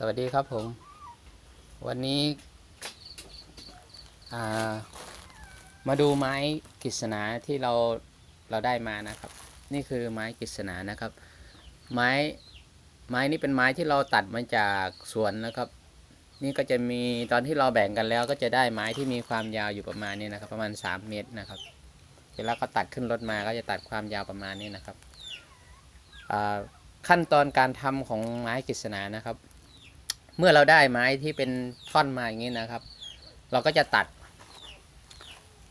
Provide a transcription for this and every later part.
สวัสดีครับผม วันนี้ามาดูไม้กฤษณาที่เราเราได้มานะครับ นี่คือไม้กฤษณานะครับ ไม้ไม้นี่เป็นไม้ที่เราตัดมาจากสวนนะครับ นี่ก็จะมีตอนที่เราแบ่งกันแล้ว ก็จะได้ไม้ที่มีความยาวอยู่ประมาณนี้นะครับ ประมาณ 3 เมตรนะครับเสร็จแล้วก็ตัดขึ้นรถมาก็จะตัดความยาวประมาณนี้นะครับขั้นตอนการทำของไม้กฤษณานะครับ เมื่อเราได้ไม้ที่เป็นท่อนมาอย่างนี้นะครับ เราก็จะตัด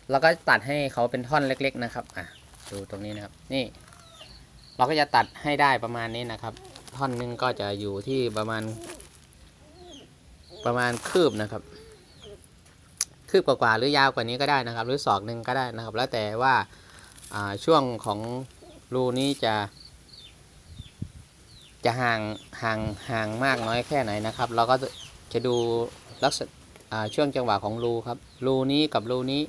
เราก็ตัดให้เขาเป็นท่อนเล็ก ๆ นะครับอะดูตรงนี้นะครับ นี่ เราก็จะตัดให้ได้ประมาณนี้นะครับ ท่อนนึงก็จะอยู่ที่ประมาณ ประมาณคืบนะครับ คืบกว่าๆหรือยาวกว่านี้ก็ได้นะครับ หรือศอกหนึ่งก็ได้นะครับ แล้วแต่ว่าช่วงของรูนี้จะ จะห่างห่างห่างมากน้อยแค่ไหนนะครับ เราก็จะดูลักษณะช่วงจังหวะของรูครับรูนี้กับรูนี้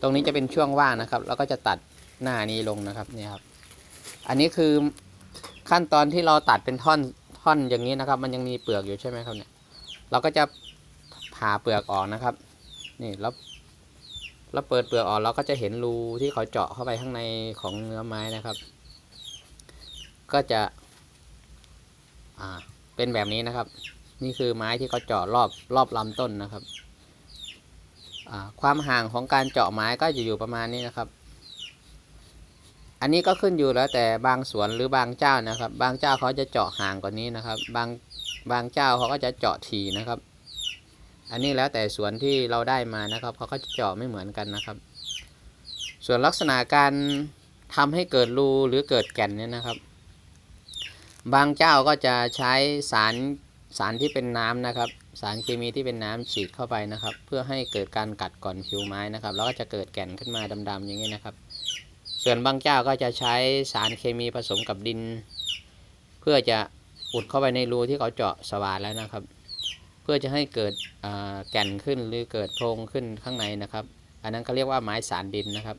ตรงนี้จะเป็นช่วงว่างนะครับ เราก็จะตัดหน้านี้ลงนะครับเนี่ยครับ อันนี้คือขั้นตอนที่เราตัดเป็นท่อนท่อนอย่างนี้นะครับ มันยังมีเปลือกอยู่ใช่ไหมครับเนี่ย เราก็จะผ่าเปลือกออกนะครับ นี่แล้วเราเปิดเปลือกออกเราก็จะเห็นรูที่เขาเจาะเข้าไปข้างในของเนื้อไม้นะครับ ก็จะ อ่า เป็นแบบนี้นะครับ นี่คือไม้ที่เขาเจาะรอบรอบลำต้นนะครับ อ่า ความห่างของการเจาะไม้ก็จะอยู่ประมาณนี้นะครับ อันนี้ก็ขึ้นอยู่แล้วแต่บางสวนหรือบางเจ้านะครับ บางเจ้าเขาจะเจาะห่างกว่านี้นะครับ บางบางเจ้าเขาก็จะเจาะทีนะครับ อันนี้แล้วแต่สวนที่เราได้มานะครับเขาก็จะเจาะไม่เหมือนกันนะครับ ส่วนลักษณะการทำให้เกิดรูหรือเกิดแก่นเนี่ยนะครับ บางเจ้าก็จะใช้สารสารที่เป็นน้ำนะครับ สารเคมีที่เป็นน้ำฉีดเข้าไปนะครับ เพื่อให้เกิดการกัดก่อนผิวไม้นะครับ แล้วก็จะเกิดแก่นขึ้นมาดำๆอย่างนี้นะครับ ส่วนบางเจ้าก็จะใช้สารเคมีผสมกับดิน เพื่อจะอุดเข้าไปในรูที่เขาเจาะสว่านแล้วนะครับ เพื่อจะให้เกิดแก่นขึ้นหรือเกิดโพรงขึ้นข้างในนะครับ อันนั้นเขาเรียกว่าไม้สารดินนะครับ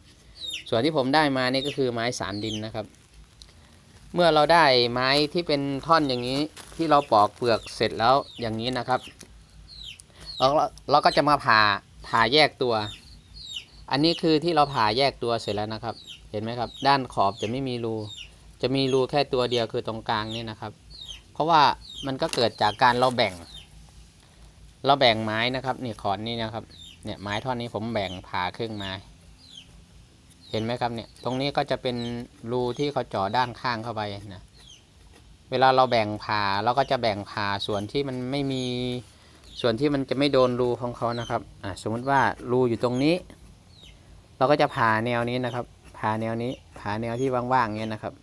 ส่วนที่ผมได้มานี่ก็คือไม้สารดินนะครับ เมื่อเราได้ไม้ที่เป็นท่อนอย่างนี้ที่เราปอกเปลือกเสร็จแล้วอย่างนี้นะครับเราเราก็จะมาผ่าผ่าแยกตัว อันนี้คือที่เราผ่าแยกตัวเสร็จแล้วนะครับ เห็นไหมครับ ด้านขอบจะไม่มีรู จะมีรูแค่ตัวเดียวคือตรงกลางนี่นะครับ เพราะว่ามันก็เกิดจากการเราแบ่ง เราแบ่งไม้นะครับนี่ขอนนี่นะครับเนี่ยไม้ท่อนนี้ผมแบ่งผ่าครึ่งไม้ เห็นไหมครับเนี่ย ตรงนี้ก็จะเป็นรูที่เขาเจาะด้านข้างเข้าไปนะ เวลาเราแบ่งผ่าเราก็จะแบ่งผ่าส่วนที่มันไม่มีส่วนที่มันจะไม่โดนรูของเขานะครับ อ่าสมมติว่ารูอยู่ตรงนี้ เราก็จะผ่าแนวนี้นะครับ ผ่าแนวนี้ ผ่าแนวที่ว่างๆเงี้ยนะครับ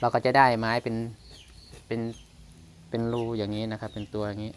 เราก็จะได้ไม้เป็นเป็นเป็นรูอย่างนี้นะครับ เป็นตัวอย่างนี้